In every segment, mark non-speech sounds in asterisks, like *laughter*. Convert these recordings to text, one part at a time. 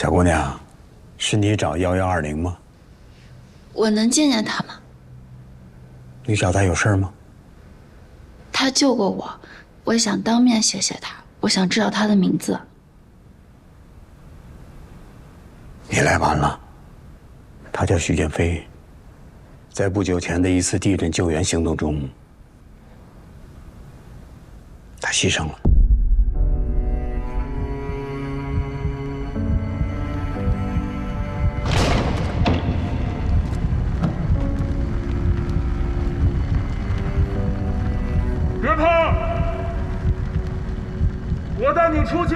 小姑娘，是你找幺幺二零吗？我能见见他吗？你找他有事吗？他救过我，我想当面谢谢他。我想知道他的名字。你来晚了。他叫徐建飞，在不久前的一次地震救援行动中，他牺牲了。你出去。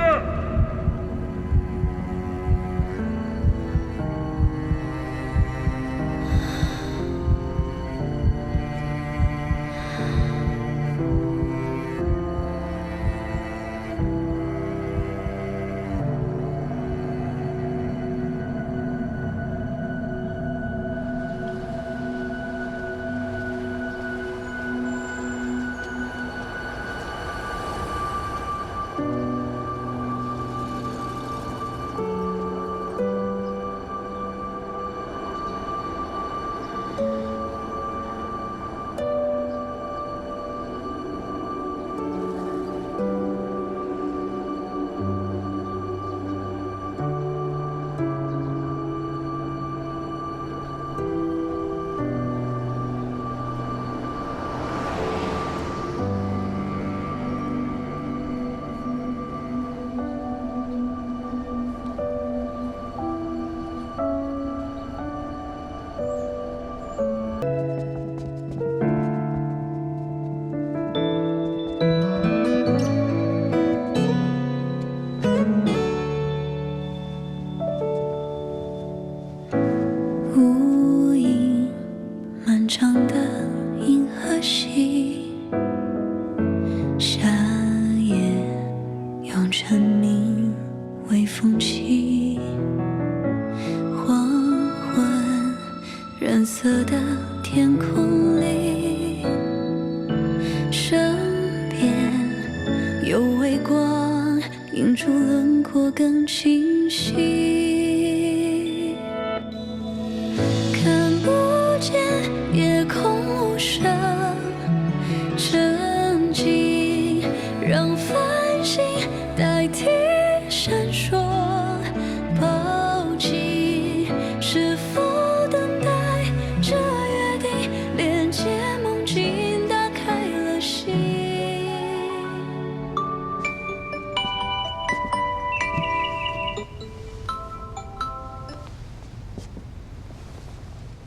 有微光映出轮廓更清晰。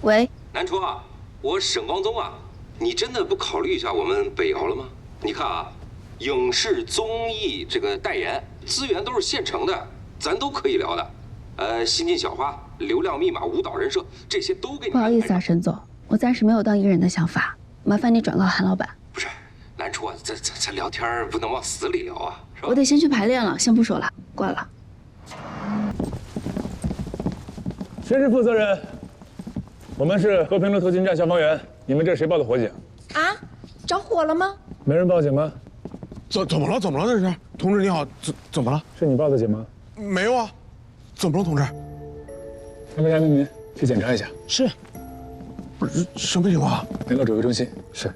喂，南初啊，我沈光宗啊，你真的不考虑一下我们北瑶了吗？你看啊，影视综艺这个代言资源都是现成的，咱都可以聊的。呃，新晋小花、流量密码、舞蹈人设这些都给你。不好意思啊，沈总，我暂时没有当艺人的想法，麻烦你转告韩老板。不是，南初啊，咱咱咱聊天不能往死里聊啊，是吧？我得先去排练了，先不说了，挂了。谁是负责人？我们是和平路特勤站消防员，你们这是谁报的火警？啊，着火了吗？没人报警吗？怎怎么了？怎么了？这是，同志你好，怎怎么了？是你报的警吗？没有啊，怎么了，同志？安排一下那您去检查一下。是，不是什么情况？联络指挥中心。是。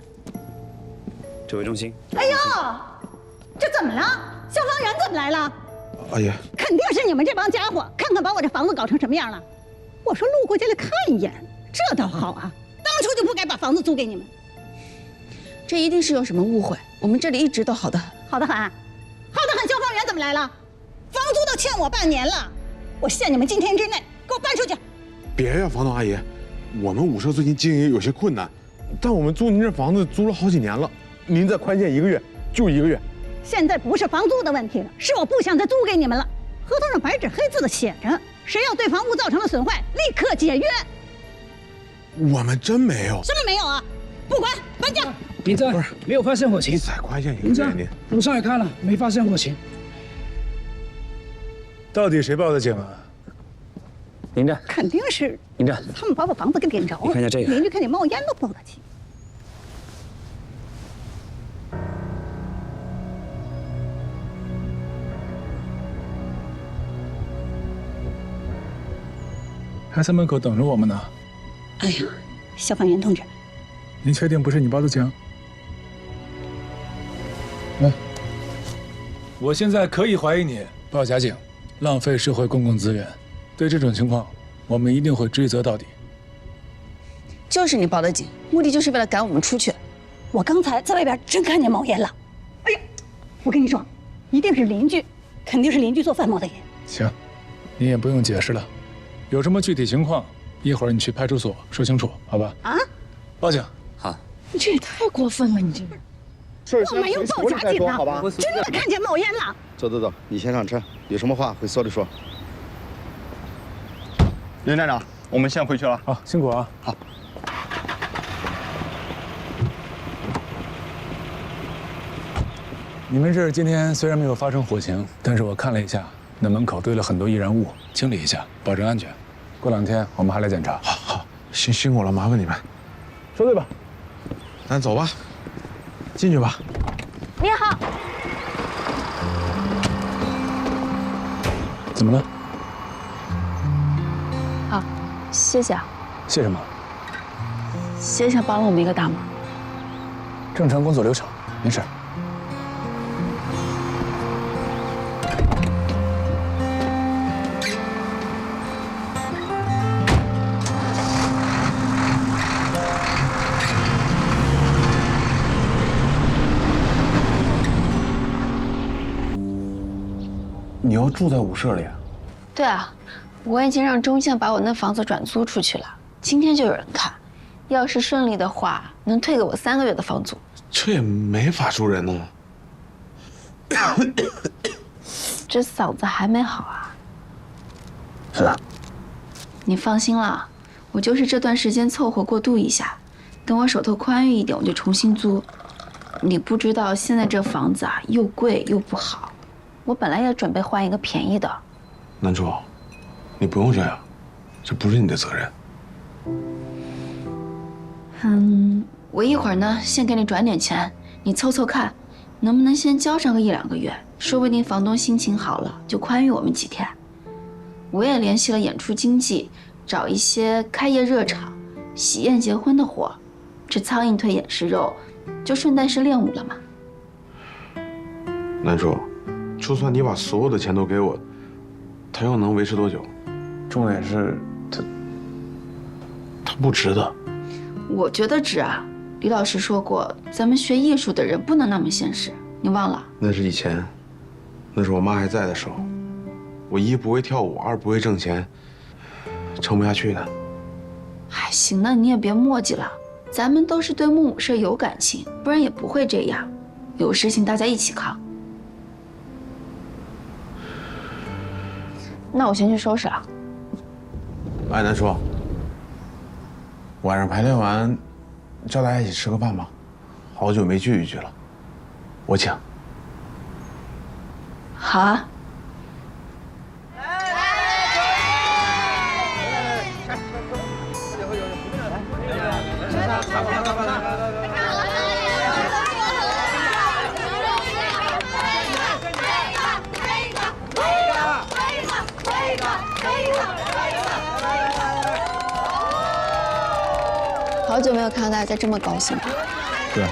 指挥中心，哎呦，这怎么了？消防员怎么来了？阿姨，肯定是你们这帮家伙，看看把我这房子搞成什么样了。我说路过进来看一眼，这倒好啊，当初就不该把房子租给你们。这一定是有什么误会，我们这里一直都好的很。好的很，好的很，消防员怎么来了？房租都欠我半年了，我限你们今天之内给我搬出去。别呀，房东阿姨，我们舞社最近经营有些困难，但我们租您这房子租了好几年了，您再宽限一个月就一个月。现在不是房租的问题了，是我不想再租给你们了。合同上白纸黑字的写着，谁要对房屋造成了损坏，立刻解约。我们真没有。什么没有啊？不管，搬家。领站，没有发现火情。再宽限一个领站月您，，路上也看了，没发现火情。到底谁报的警啊？林真，肯定是林真。他们把我房子给点着了，你看一下这个邻居看见冒烟都报的警。还在门口等着我们呢。哎呀，消防员同志，您确定不是你报的警？来，我现在可以怀疑你报假警，浪费社会公共资源。对这种情况，我们一定会追责到底。就是你报的警，目的就是为了赶我们出去。我刚才在外边真看见冒烟了。哎呀，我跟你说，一定是邻居，肯定是邻居做饭冒的烟。行，你也不用解释了。有什么具体情况，一会儿你去派出所说清楚，好吧？啊！报警。好你这也太过分了，你这个。我没有报假警啊，真的看见冒烟了。走走走，你先上车，有什么话回所里说。林站长，我们先回去了。好，辛苦啊。好。你们这儿今天虽然没有发生火情，但是我看了一下，那门口堆了很多易燃物，清理一下，保证安全。过两天我们还来检查。好，好，辛辛苦了，麻烦你们。收队吧。咱走吧，进去吧。你好，怎么了？啊，谢谢啊，谢什么？谢谢帮了我们一个大忙。正常工作流程，没事。你要住在舞社里啊？对啊，我已经让中线把我那房子转租出去了，今天就有人看。要是顺利的话，能退给我三个月的房租。这也没法住人呢。这嗓子还没好啊？是啊。你放心啦，我就是这段时间凑合过渡一下，等我手头宽裕一点，我就重新租。你不知道现在这房子啊，又贵又不好。我本来也准备换一个便宜的。南珠，你不用这样，这不是你的责任。嗯，我一会儿呢，先给你转点钱，你凑凑看，能不能先交上个一两个月？说不定房东心情好了，就宽裕我们几天。我也联系了演出经纪，找一些开业热场、喜宴结婚的活，这苍蝇腿也是肉，就顺带是练舞了嘛。南珠，就算你把所有的钱都给我，他又能维持多久？重点是，他，他不值得。我觉得值啊！李老师说过，咱们学艺术的人不能那么现实，你忘了？那是以前，那是我妈还在的时候。我一不会跳舞，二不会挣钱，撑不下去的。哎行，了你也别墨迹了。咱们都是对木舞社有感情，不然也不会这样。有事情大家一起扛。那我先去收拾了。哎，南叔，晚上排练完，叫大家一起吃个饭吧。好久没聚一聚了，我请。好啊。久没有看到大家这么高兴了。对。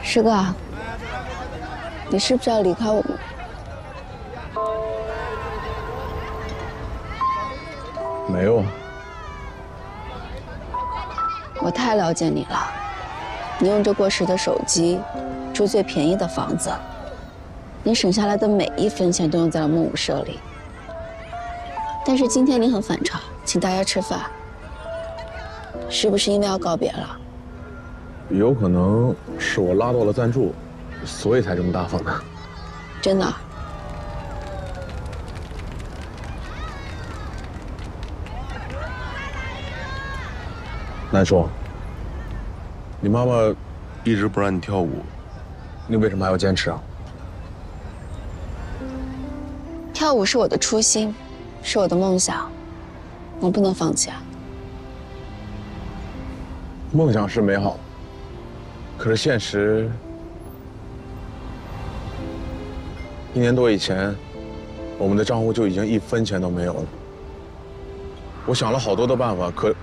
师哥，你是不是要离开我们？没有。我太了解你了，你用着过时的手机，住最便宜的房子，你省下来的每一分钱都用在了木舞社里。但是今天你很反常，请大家吃饭，是不是因为要告别了？有可能是我拉到了赞助，所以才这么大方的。真的？南叔，你妈妈一直不让你跳舞，你为什么还要坚持啊？跳舞是我的初心。是我的梦想，我不能放弃啊！梦想是美好，可是现实一年多以前，我们的账户就已经一分钱都没有了。我想了好多的办法，可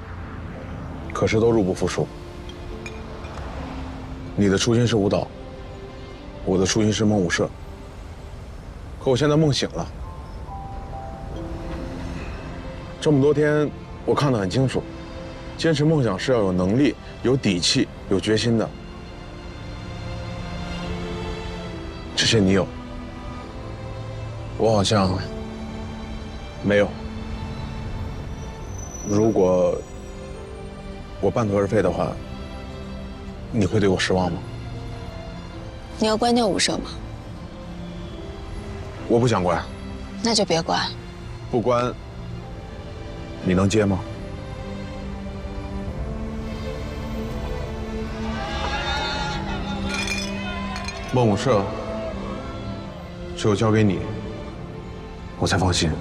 可是都入不敷出。你的初心是舞蹈，我的初心是梦舞社。可我现在梦醒了，这么多天，我看得很清楚，坚持梦想是要有能力、有底气、有决心的。这些你有，我好像没有。如果我半途而废的话，你会对我失望吗？你要关掉舞社吗？我不想关，那就别关。不关，你能接吗？孟武社只有交给你，我才放心。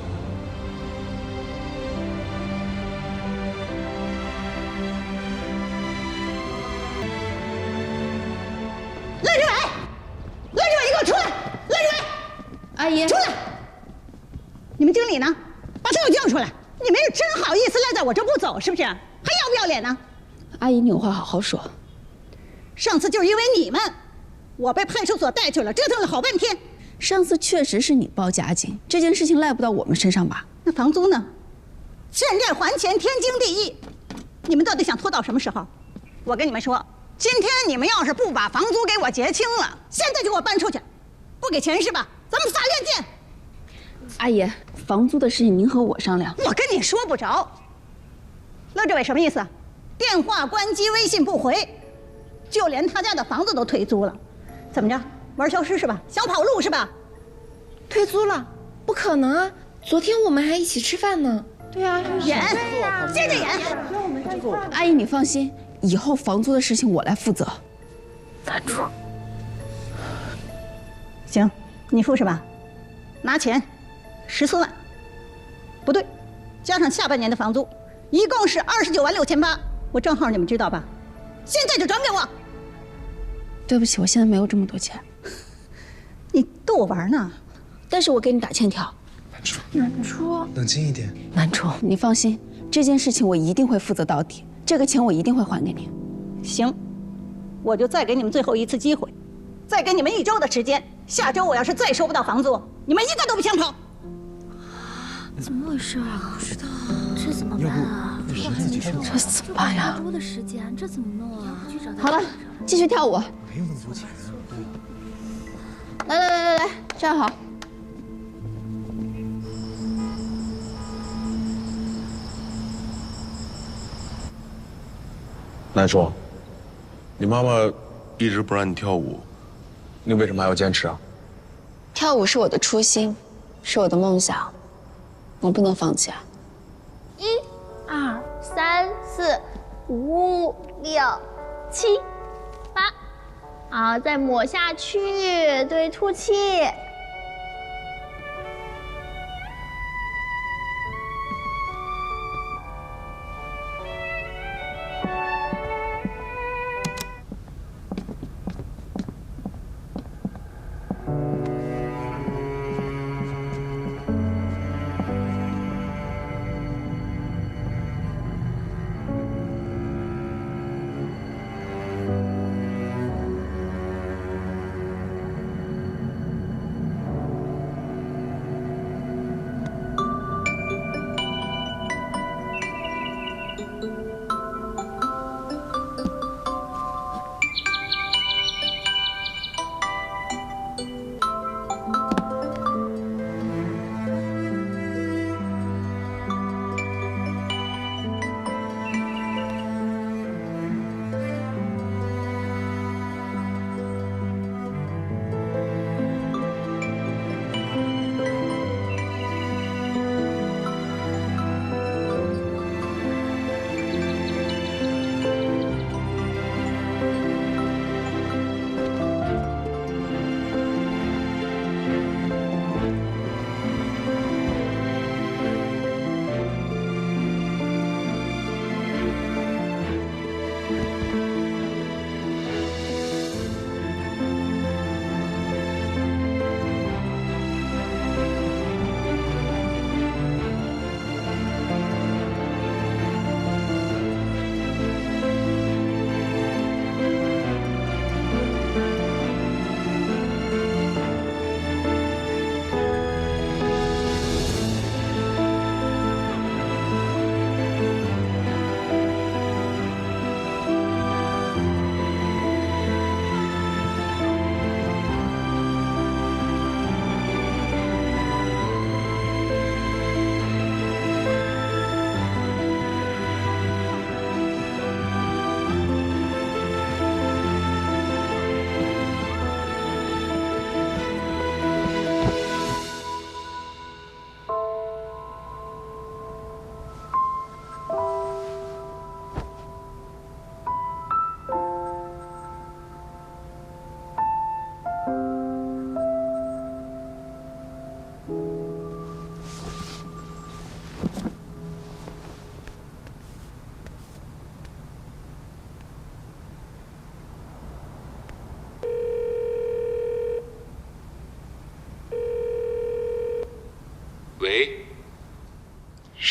姨，你有话好好说。上次就是因为你们，我被派出所带去了，折腾了好半天。上次确实是你报假警，这件事情赖不到我们身上吧？那房租呢？欠债还钱，天经地义。你们到底想拖到什么时候？我跟你们说，今天你们要是不把房租给我结清了，现在就给我搬出去。不给钱是吧？咱们法院见。阿姨，房租的事情您和我商量。我跟你说不着。乐志伟什么意思？电话关机，微信不回，就连他家的房子都退租了。怎么着？玩消失是吧？想跑路是吧？退租了？不可能啊！昨天我们还一起吃饭呢。对啊，演，接着演。阿姨，你放心，以后房租的事情我来负责。难住。行，你付是吧？拿钱，十四万。不对，加上下半年的房租，一共是二十九万六千八。我账号你们知道吧？现在就转给我。对不起，我现在没有这么多钱。*laughs* 你逗我玩呢？但是我给你打欠条。南初，冷静一点。南初，你放心，这件事情我一定会负责到底，这个钱我一定会还给你。行，我就再给你们最后一次机会，再给你们一周的时间。下周我要是再收不到房租，你们一个都不想跑。怎么回事啊？不知道，这怎么办啊？这怎么办呀？多的时间，这怎么弄啊？好了，继续跳舞。没有那么多钱。来来来来来，站好。南叔，你妈妈一直不让你跳舞，你为什么还要坚持啊？跳舞是我的初心，是我的梦想，我不能放弃啊！五、六、七、八，好，再抹下去，对，吐气。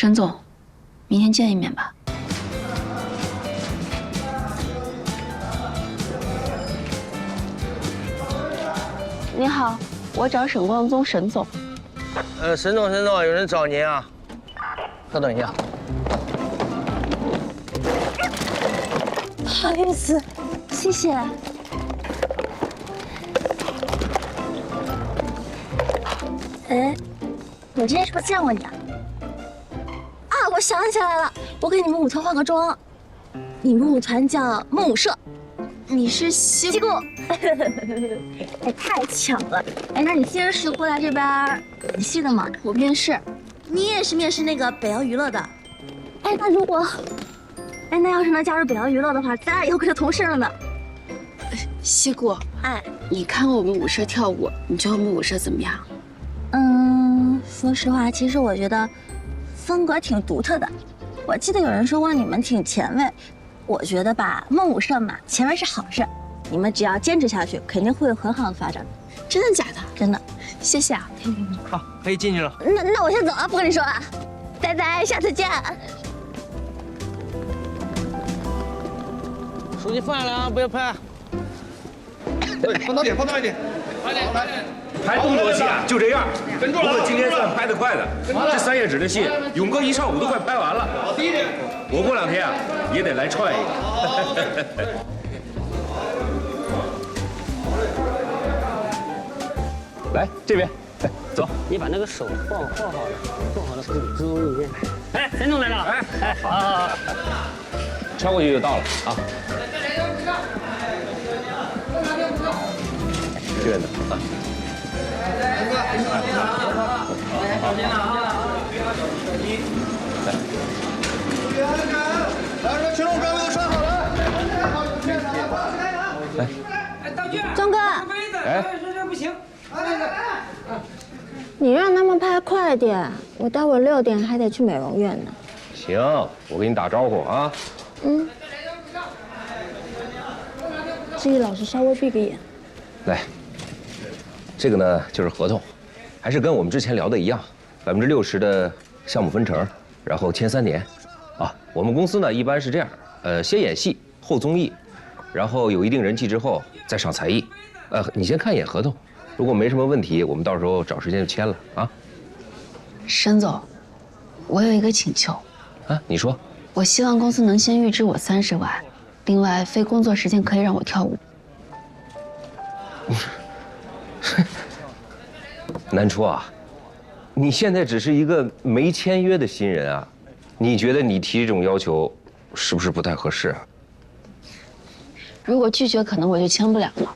沈总，明天见一面吧。你好，我找沈光宗沈总。呃，沈总，沈总，有人找您啊。稍等一下。不好意思，谢谢。哎，我之前是不是见过你啊？想起来了，我给你们舞团化个妆。你们舞团叫梦舞社，你是西西顾。*laughs* 哎，太巧了！哎，那你既然是过来这边演戏的吗，我面试。你也是面试那个北瑶娱乐的。哎，那如果，哎，那要是能加入北瑶娱乐的话，咱俩以后可就同事了呢。西顾，哎，你看过我们舞社跳舞，你觉得我们舞社怎么样？嗯，说实话，其实我觉得风格挺独特的。我记得有人说过你们挺前卫，我觉得吧，梦舞社嘛，前卫是好事，你们只要坚持下去，肯定会有很好的发展。真的假的？真的。谢谢啊。*laughs* 好，可以进去了。那那我先走了，不跟你说了，拜拜，下次见。手机放下来啊，不要拍。对，放大点，放大一点。快点，快点。拍动作戏啊，就这样。不过今天算拍得快的，这三页纸的戏，勇哥一上午都快拍完了。我过两天啊，也得来串一个。*laughs* 来这边，来走。你把那个手放放好了，放好了，给你注意一下。哎，陈总来了。哎哎，好好好。穿过去就到了啊。这边的啊。小心了啊。来，来，群众装备都穿好了。来。钟哥。哎。不行。你让他们拍快点，我待会儿六点还得去美容院呢。行，我给你打招呼啊。嗯。志毅老师稍微闭个眼。来，这个呢就是合同，还是跟我们之前聊的一样，百分之六十的项目分成，然后签三年。啊，我们公司呢一般是这样，呃，先演戏后综艺，然后有一定人气之后再上才艺。呃，你先看一眼合同，如果没什么问题，我们到时候找时间就签了啊。沈总，我有一个请求。啊，你说。我希望公司能先预支我三十万，另外非工作时间可以让我跳舞。*laughs* *laughs* 南初啊，你现在只是一个没签约的新人啊，你觉得你提这种要求，是不是不太合适啊？如果拒绝，可能我就签不了了。